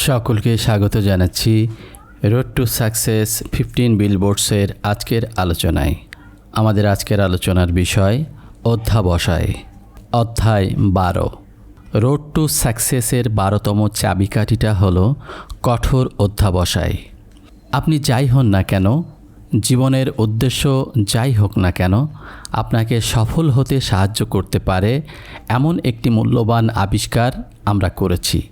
সকলকে স্বাগত জানাচ্ছি রোড টু সাকসেস ফিফটিন বিলবোর্ডসের আজকের আলোচনায়। আমাদের আজকের আলোচনার বিষয় অধ্যাবসায়, অধ্যায় বারো। রোড টু সাকসেসের বারোতম চাবিকাঠিটা হলো কঠোর অধ্যাবসায়। আপনি যাই হন না কেন, জীবনের উদ্দেশ্য যাই হোক না কেন, আপনাকে সফল হতে সাহায্য করতে পারে এমন একটি মূল্যবান আবিষ্কার আমরা করেছি।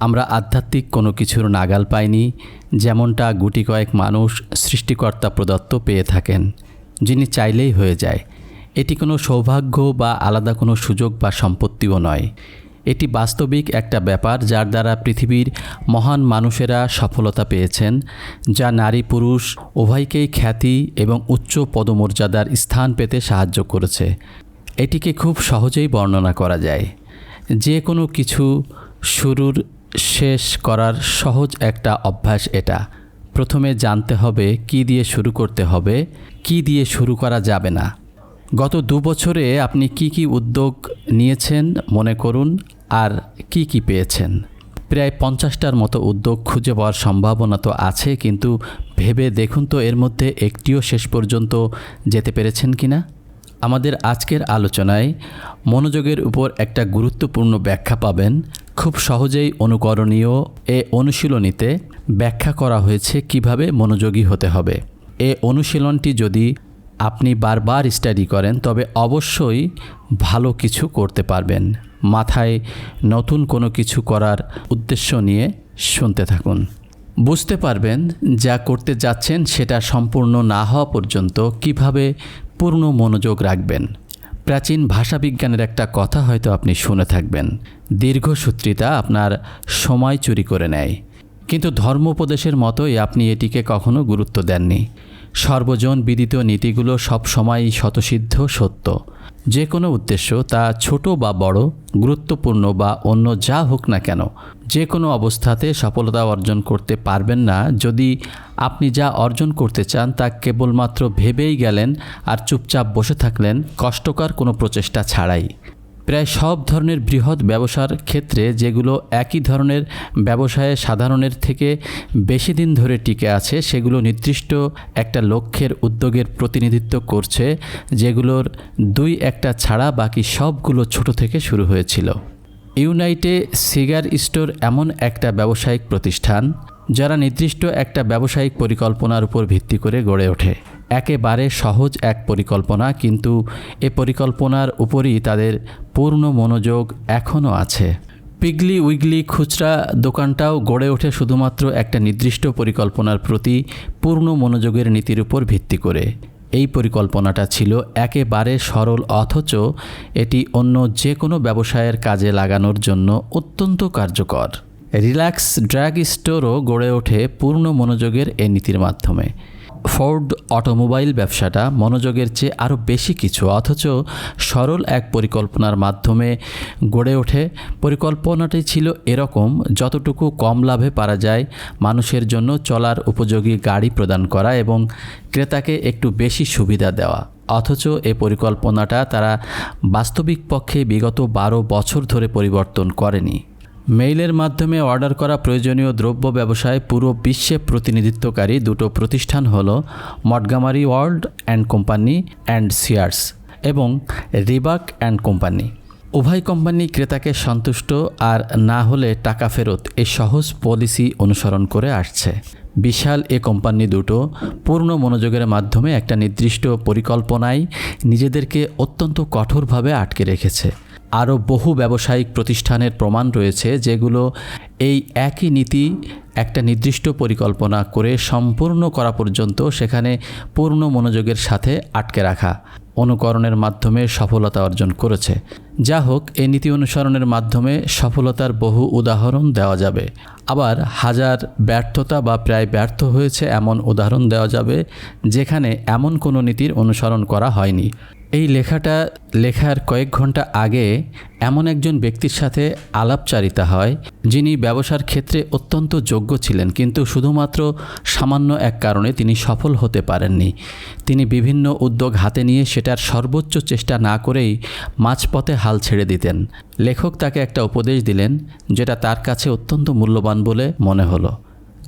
আমরা আধ্যাত্মিক কোনো কিছুর নাগাল পাইনি, যেমনটা গুটি কয়েক মানুষ সৃষ্টিকর্তা প্রদত্ত পেয়ে থাকেন, যিনি চাইলেই হয়ে যায়। এটি কোনো সৌভাগ্য বা আলাদা কোনো সুযোগ বা সম্পত্তিও নয়। এটি বাস্তবিক একটা ব্যাপার যার দ্বারা পৃথিবীর মহান মানুষেরা সফলতা পেয়েছেন, যা নারী পুরুষ উভয়কেই খ্যাতি এবং উচ্চ পদমর্যাদার স্থান পেতে সাহায্য করেছে। এটিকে খুব সহজেই বর্ণনা করা যায়। যে কোনো কিছু শুরুর শেষ করার সহজ একটা অভ্যাস এটা। প্রথমে জানতে হবে কি দিয়ে শুরু করতে হবে, কি দিয়ে শুরু করা যাবে না। গত দু বছরে আপনি কি কি উদ্যোগ নিয়েছেন মনে করুন, আর কি কি পেয়েছেন। প্রায় পঞ্চাশটার মতো উদ্যোগ খুঁজে পাওয়ার সম্ভাবনা তো আছে, কিন্তু ভেবে দেখুন তো এর মধ্যে একটিও শেষ পর্যন্ত যেতে পেরেছেন কি না আমাদের আজকের আলোচনায় মনোযোগের উপর একটা গুরুত্বপূর্ণ ব্যাখ্যা পাবেন খুব সহজেই অনুকরণীয় এ অনুশীলনীতে ব্যাখ্যা করা হয়েছে কীভাবে মনোযোগী হতে হবে। এ অনুশীলনটি যদি আপনি বারবার স্টাডি করেন, তবে অবশ্যই ভালো কিছু করতে পারবেন। মাথায় নতুন কোনো কিছু করার উদ্দেশ্য নিয়ে শুনতে থাকুন। বুঝতে পারবেন যা করতে যাচ্ছেন সেটা সম্পূর্ণ না হওয়া পর্যন্ত কীভাবে পূর্ণ মনোযোগ রাখবেন। প্রাচীন ভাষাবিজ্ঞানের একটা কথা হয়তো আপনি শুনে থাকবেন। দীর্ঘসূত্রিতা আপনার সময় চুরি করে নেয়। কিন্তু ধর্মোপদেশের মতোই আপনি এটিকে কখনো গুরুত্ব দেননি। সর্বজন বিদিত নীতিগুলো সবসময়ই শতসিদ্ধ সত্য। যে কোনো উদ্দেশ্য, তা ছোট বা বড়, গুরুত্বপূর্ণ বা অন্য যা হোক না কেন, যে কোনো অবস্থাতে সফলতা অর্জন করতে পারবেন না। যদি আপনি যা অর্জন করতে চান, তা কেবলমাত্র ভেবেই গেলেন আর চুপচাপ বসে থাকলেন, কষ্টকর কোনো প্রচেষ্টা ছাড়াই। প্রায় সব ধরনের বৃহৎ ব্যবসার ক্ষেত্রে যেগুলো একই ধরনের ব্যবসায়ে সাধারণের থেকে বেশি দিন ধরে টিকে আছে, সেগুলো নির্দিষ্ট একটা লক্ষ্যের উদ্যোগের প্রতিনিধিত্ব করছে, যেগুলোর দুই একটা ছাড়া বাকি সবগুলো ছোট থেকে শুরু হয়েছিল। ইউনাইটে সিগার স্টোর এমন একটা ব্যবসায়িক প্রতিষ্ঠান, যারা নির্দিষ্ট একটা ব্যবসায়িক পরিকল্পনার উপর ভিত্তি করে গড়ে ওঠে। একেবারে সহজ এক পরিকল্পনা, কিন্তু এ পরিকল্পনার উপরই তাদের পূর্ণ মনোযোগ এখনও আছে। পিগলি উইগলি খুচরা দোকানটাও গড়ে ওঠে শুধুমাত্র একটা নির্দিষ্ট পরিকল্পনার প্রতি পূর্ণ মনোযোগের নীতির উপর ভিত্তি করে। এই পরিকল্পনাটা ছিল একেবারে সরল, অথচ এটি অন্য যে কোনো ব্যবসায়ের কাজে লাগানোর জন্য অত্যন্ত কার্যকর। রিল্যাক্স ড্রাগ স্টোরও গড়ে ওঠে পূর্ণ মনোযোগের এ নীতির মাধ্যমে। ফোর্ড অটোমোবাইল ব্যবসাটা মনোযোগের চেয়ে আরও বেশি কিছু, অথচ সরল এক পরিকল্পনার মাধ্যমে গড়ে ওঠে। পরিকল্পনাটি ছিল এরকম, যতটুকু কম লাভে পারা যায় মানুষের জন্য চলার উপযোগী গাড়ি প্রদান করা এবং ক্রেতাকে একটু বেশি সুবিধা দেওয়া। অথচ এ পরিকল্পনাটা তারা বাস্তবিক পক্ষে বিগত বারো বছর ধরে পরিবর্তন করেনি। মেইলের মাধ্যমে অর্ডার করা প্রয়োজনীয় দ্রব্য ব্যবসায় পুরো বিশ্বে প্রতিনিধিত্বকারী দুটো প্রতিষ্ঠান হল Montgomery Ward and company and Sears এবং রিবাক অ্যান্ড কোম্পানি। উভয় কোম্পানি ক্রেতাকে সন্তুষ্ট আর না হলে টাকা ফেরত এ সহজ পলিসি অনুসরণ করে আসছে। বিশাল এ কোম্পানি দুটো পূর্ণ মনোযোগের মাধ্যমে একটা নির্দিষ্ট পরিকল্পনায় নিজেদেরকে অত্যন্ত কঠোরভাবে আটকে রেখেছে। আরও বহু ব্যবসায়িক প্রতিষ্ঠানের প্রমাণ রয়েছে যেগুলো এই একই নীতি একটা নির্দিষ্ট পরিকল্পনা করে সম্পূর্ণ করা পর্যন্ত সেখানে পূর্ণ মনোযোগের সাথে আটকে রাখা অনুকরণের মাধ্যমে সফলতা অর্জন করেছে। যা হোক, এই নীতি অনুসরণের মাধ্যমে সফলতার বহু উদাহরণ দেওয়া যাবে। আবার হাজার ব্যর্থতা বা প্রায় ব্যর্থ হয়েছে এমন উদাহরণ দেওয়া যাবে যেখানে এমন কোনো নীতির অনুসরণ করা হয়নি। এই লেখাটা লেখার কয়েক ঘণ্টা আগে এমন একজন ব্যক্তির সাথে আলাপচারিতা হয়, যিনি ব্যবসার ক্ষেত্রে অত্যন্ত যোগ্য ছিলেন, কিন্তু শুধুমাত্র সামান্য এক কারণে তিনি সফল হতে পারেননি। তিনি বিভিন্ন উদ্যোগ হাতে নিয়ে সেটার সর্বোচ্চ চেষ্টা না করেই মাঝপথে হাল ছেড়ে দিতেন। লেখক তাকে একটা উপদেশ দিলেন, যেটা তার কাছে অত্যন্ত মূল্যবান বলে মনে হলো।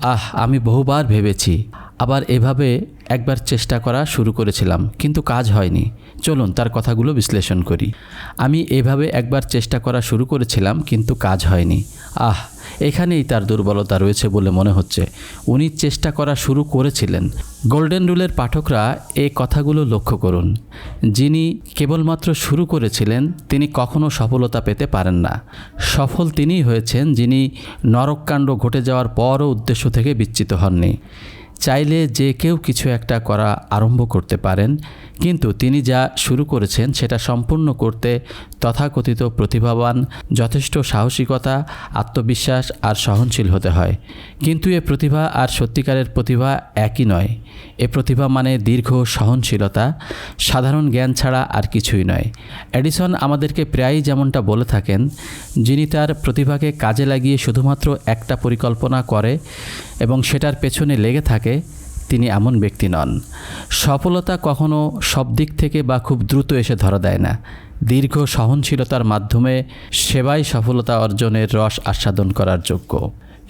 আহ, আমি বহুবার ভেবেছি। আবার এভাবে একবার চেষ্টা করা শুরু করেছিলাম, কিন্তু কাজ হয়নি। চলুন তার কথাগুলো বিশ্লেষণ করি। আমি এভাবে একবার চেষ্টা করা শুরু করেছিলাম, কিন্তু কাজ হয়নি। আহ, এখানেই তার দুর্বলতা রয়েছে বলে মনে হচ্ছে। উনি চেষ্টা করা শুরু করেছিলেন। গোল্ডেন রুলের পাঠকরা এই কথাগুলো লক্ষ্য করুন। যিনি কেবলমাত্র শুরু করেছিলেন, তিনি কখনো সফলতা পেতে পারেন না। সফল তিনিই হয়েছেন যিনি নরককাণ্ড ঘটে যাওয়ার পরও উদ্দেশ্য থেকে বিচ্যুত হননি। চাইলে যে কেউ কিছু একটা করা আরম্ভ করতে পারেন, কিন্তু তিনি যা শুরু করেছেন সেটা সম্পূর্ণ করতে তথাকথিত প্রতিভাবান, যথেষ্ট সাহসিকতা, আত্মবিশ্বাস আর সহনশীল হতে হয়। কিন্তু এ প্রতিভা আর সত্যিকারের প্রতিভা একই নয়। এ প্রতিভা মানে দীর্ঘ সহনশীলতা, সাধারণ জ্ঞান ছাড়া আর কিছুই নয়। এডিসন আমাদেরকে প্রায়ই যেমনটা বলে থাকেন, যিনি তার প্রতিভাকে কাজে লাগিয়ে শুধুমাত্র একটা পরিকল্পনা করে এবং সেটার পেছনে লেগে থাকে তিনি এমন ব্যক্তি নন। সফলতা কখনো সব দিক থেকে বা খুব দ্রুত এসে ধরা দেয় না। দীর্ঘ সহনশীলতার মাধ্যমে সেবাই সফলতা অর্জনের রস আস্বাদন করার যোগ্য।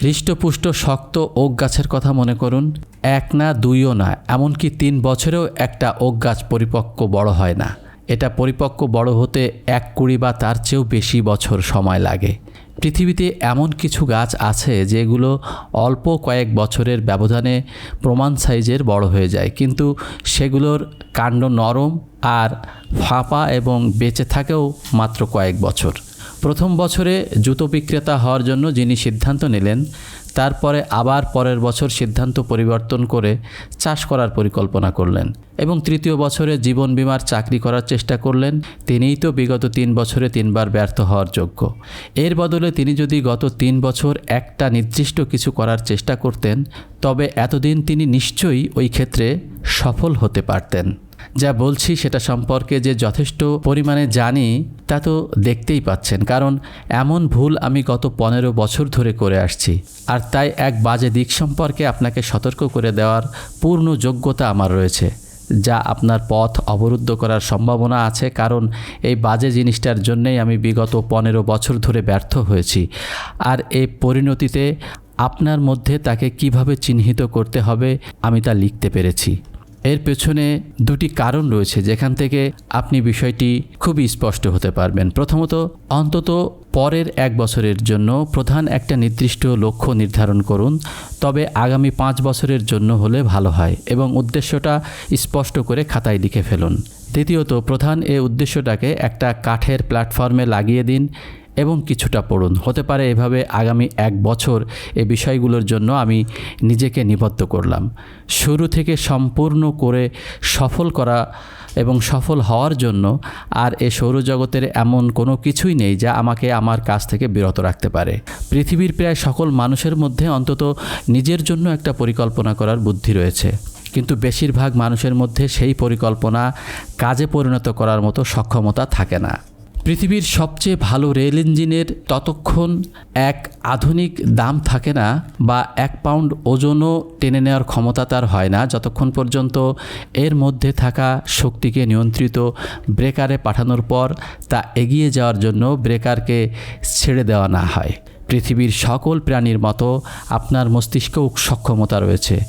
হৃষ্টপুষ্ট, শক্ত ওক গাছের কথা মনে করুন। এক না দুইও না, এমনকি তিন বছরেও একটা ওক গাছ পরিপক্ক বড় হয় না। এটা পরিপক্ক বড় হতে এক কুড়ি বা তার চেয়েও বেশি বছর সময় লাগে। পৃথিবীতে এমন কিছু গাছ আছে যেগুলো অল্প কয়েক বছরের ব্যবধানে প্রমাণ সাইজের বড় হয়ে যায়। কিন্তু সেগুলোর কাণ্ড নরম আর ফাঁপা এবং বেঁচে থাকেও মাত্র কয়েক বছর। প্রথম বছরে জুতো বিক্রেতা হওয়ার জন্য যিনি সিদ্ধান্ত নিলেন তারপরে আবার পরের বছর সিদ্ধান্ত পরিবর্তন করে চাষ করার পরিকল্পনা করলেন এবং তৃতীয় বছরে জীবন বিমার চাকরি করার চেষ্টা করলেন। তিনিই তো বিগত তিন বছরে তিনবার ব্যর্থ হওয়ার যোগ্য। এর বদলে তিনি যদি গত তিন বছর একটা নির্দিষ্ট কিছু করার চেষ্টা করতেন, তবে এতদিন তিনি নিশ্চয়ই ওই ক্ষেত্রে সফল হতে পারতেন। যা বলছি সেটা সম্পর্কে যে যথেষ্ট পরিমাণে জানি, তা তো দেখতেই পাচ্ছেন। কারণ এমন ভুল আমি গত পনেরো বছর ধরে করে আসছি। আর তাই এক বাজে দিক সম্পর্কে আপনাকে সতর্ক করে দেওয়ার পূর্ণ যোগ্যতা আমার রয়েছে, যা আপনার পথ অবরুদ্ধ করার সম্ভাবনা আছে। কারণ এই বাজে জিনিসটার জন্যেই আমি বিগত পনেরো বছর ধরে ব্যর্থ হয়েছি। আর এই পরিণতিতে আপনার মধ্যে তাকে কীভাবে চিহ্নিত করতে হবে আমি তা লিখতে পেরেছি। এর পেছনে দুটি কারণ রয়েছে যেখান থেকে আপনি বিষয়টি খুবই স্পষ্ট হতে পারবেন। প্রথমত, অন্তত পরের এক বছরের জন্য প্রধান একটা নির্দিষ্ট লক্ষ্য নির্ধারণ করুন, তবে আগামী পাঁচ বছরের জন্য হলে ভালো হয় এবং উদ্দেশ্যটা স্পষ্ট করে খাতায় লিখে ফেলুন। দ্বিতীয়ত, প্রধান এ উদ্দেশ্যটাকে একটা কাঠের প্ল্যাটফর্মে লাগিয়ে দিন এবং কিছুটা পড়ুন হতে পারে এভাবে আগামী এক বছর এ বিষয়গুলোর জন্য আমি নিজেকে নিবদ্ধ করলাম। শুরু থেকে সম্পূর্ণ করে সফল করা এবং সফল হওয়ার জন্য আর এ সৌরজগতের এমন কোনো কিছুই নেই যা আমাকে আমার কাজ থেকে বিরত রাখতে পারে। পৃথিবীর প্রায় সকল মানুষের মধ্যে অন্তত নিজের জন্য একটা পরিকল্পনা করার বুদ্ধি রয়েছে। কিন্তু বেশিরভাগ মানুষের মধ্যে সেই পরিকল্পনা কাজে পরিণত করার মতো সক্ষমতা থাকে না। পৃথিবীর সবচেয়ে ভালো রেল ইঞ্জিনের ততক্ষণ এক আধুনিক দাম থাকে না বা এক পাউন্ড ওজনও টেনে নেওয়ার ক্ষমতা তার হয় না। যতক্ষণ পর্যন্ত এর মধ্যে থাকা শক্তিকে নিয়ন্ত্রিত ব্রেকারে পাঠানোর পর তা এগিয়ে যাওয়ার জন্য ব্রেকারকে ছেড়ে দেওয়া না হয়। পৃথিবীর সকল প্রাণীর মতো আপনার মস্তিষ্কেও সক্ষমতা রয়েছে।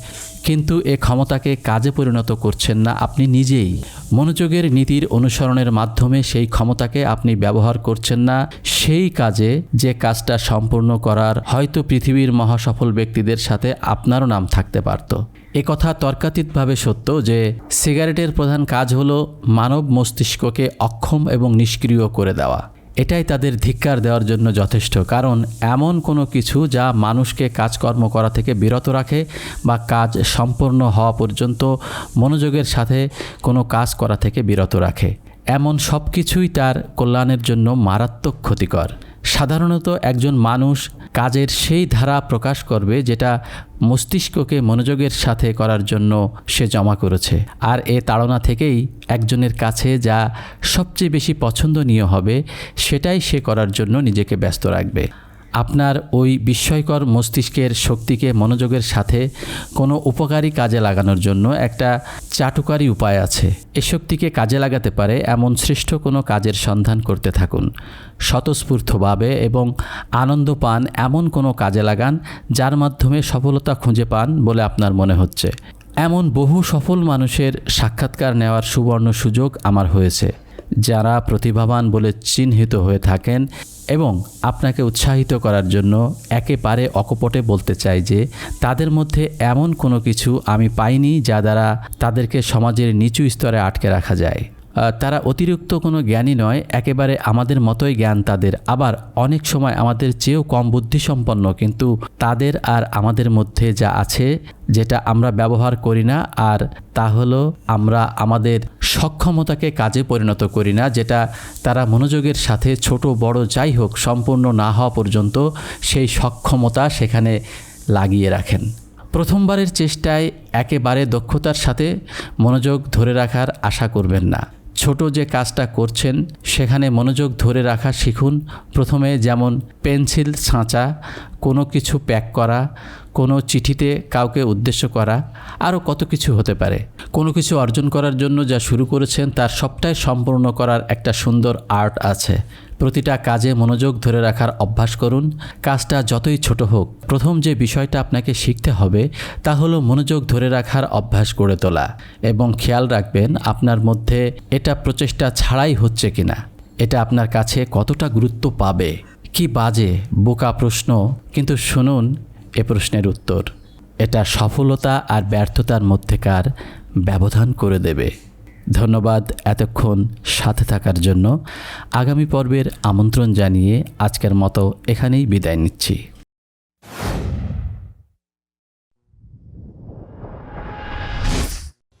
কিন্তু এ ক্ষমতাকে কাজে পরিণত করছেন না আপনি নিজেই। মনোযোগের নীতির অনুসরণের মাধ্যমে সেই ক্ষমতাকে আপনি ব্যবহার করছেন না। সেই কাজে যে কাজটা সম্পূর্ণ করার হয়তো পৃথিবীর মহাসফল ব্যক্তিদের সাথে আপনারও নাম থাকতে পারত। কথা তর্কাতীতভাবে সত্য যে, সিগারেটের প্রধান কাজ হলো মানব মস্তিষ্ককে অক্ষম এবং নিষ্ক্রিয় করে দেওয়া। এটাই তাদের ধিক্কার দেওয়ার জন্য যথেষ্ট। কারণ এমন কোনো কিছু যা মানুষকে কাজকর্ম করা থেকে বিরত রাখে বা কাজ সম্পূর্ণ হওয়া পর্যন্ত মনোযোগের সাথে কোনো কাজ করা থেকে বিরত রাখে। এমন সব কিছুই তার কল্যাণের জন্য মারাত্মক ক্ষতিকর। সাধারণত একজন মানুষ কাজের সেই ধারা প্রকাশ করবে যেটা মস্তিষ্ককে মনোযোগের সাথে করার জন্য সে জমা করেছে। আর এ তাড়না থেকেই একজনের কাছে যা সবচেয়ে বেশি পছন্দনীয় হবে, সেটাই সে করার জন্য নিজেকে ব্যস্ত রাখবে। আপনার ওই বিস্ময়কর মস্তিষ্কের শক্তিকে মনোযোগের সাথে কোনো উপকারী কাজে লাগানোর জন্য একটা চাটুকারী উপায় আছে। এ শক্তিকে কাজে লাগাতে পারে এমন শ্রেষ্ঠ কোনো কাজের সন্ধান করতে থাকুন। স্বতঃস্ফূর্তভাবে এবং আনন্দ পান এমন কোনো কাজে লাগান যার মাধ্যমে সফলতা খুঁজে পান বলে আপনার মনে হচ্ছে। এমন বহু সফল মানুষের সাক্ষাৎকার নেওয়ার সুবর্ণ সুযোগ আমার হয়েছে। যারা প্রতিভাবান বলে চিহ্নিত হয়ে থাকেন এবং আপনাকে উৎসাহিত করার জন্য একেবারে অকপটে বলতে চাই যে তাদের মধ্যে এমন কোনো কিছু আমি পাইনি যা দ্বারা তাদেরকে সমাজের নিচু স্তরে আটকে রাখা যায়। তারা অতিরিক্ত কোনো জ্ঞানী নয়, একেবারে আমাদের মতোই জ্ঞান তাদের। আবার অনেক সময় আমাদের চেয়েও কম বুদ্ধিসম্পন্ন, কিন্তু তাদের আর আমাদের মধ্যে যা আছে, যেটা আমরা ব্যবহার করি না, আর তা হলো আমরা আমাদের সক্ষমতাকে কাজে পরিণত করি না, যেটা তারা মনোযোগের সাথে ছোট, বড় যাই হোক, সম্পূর্ণ না হওয়া পর্যন্ত সেই সক্ষমতা সেখানে লাগিয়ে রাখেন। প্রথমবারের চেষ্টায় একেবারে দক্ষতার সাথে মনোযোগ ধরে রাখার আশা করবেন না। ছোট যে কাজটা করছেন, সেখানে মনোযোগ ধরে রাখা শিখুন। প্রথমে যেমন পেন্সিল ছাঁচা কোনো কিছু প্যাক করা, কোনো চিঠিতে কাউকে উদ্দেশ্য করা, আরও কত কিছু হতে পারে। কোনো কিছু অর্জন করার জন্য যা শুরু করেছেন, তার সবটাই সম্পূর্ণ করার একটা সুন্দর আর্ট আছে। প্রতিটা কাজে মনোযোগ ধরে রাখার অভ্যাস করুন। কাজটা যতই ছোট হোক, প্রথম যে বিষয়টা আপনাকে শিখতে হবে তা হলো মনোযোগ ধরে রাখার অভ্যাস গড়ে তোলা এবং খেয়াল রাখবেন আপনার মধ্যে এটা প্রচেষ্টা ছাড়াই হচ্ছে কিনা। এটা আপনার কাছে কতটা গুরুত্ব পাবে? কি বাজে? বোকা প্রশ্ন। কিন্তু শুনুন এ প্রশ্নের উত্তর। এটা সফলতা আর ব্যর্থতার মধ্যেকার ব্যবধান করে দেবে। ধন্যবাদ এতক্ষণ সাথে থাকার জন্য। আগামী পর্বের আমন্ত্রণ জানিয়ে আজকের মতো এখানেই বিদায় নিচ্ছি।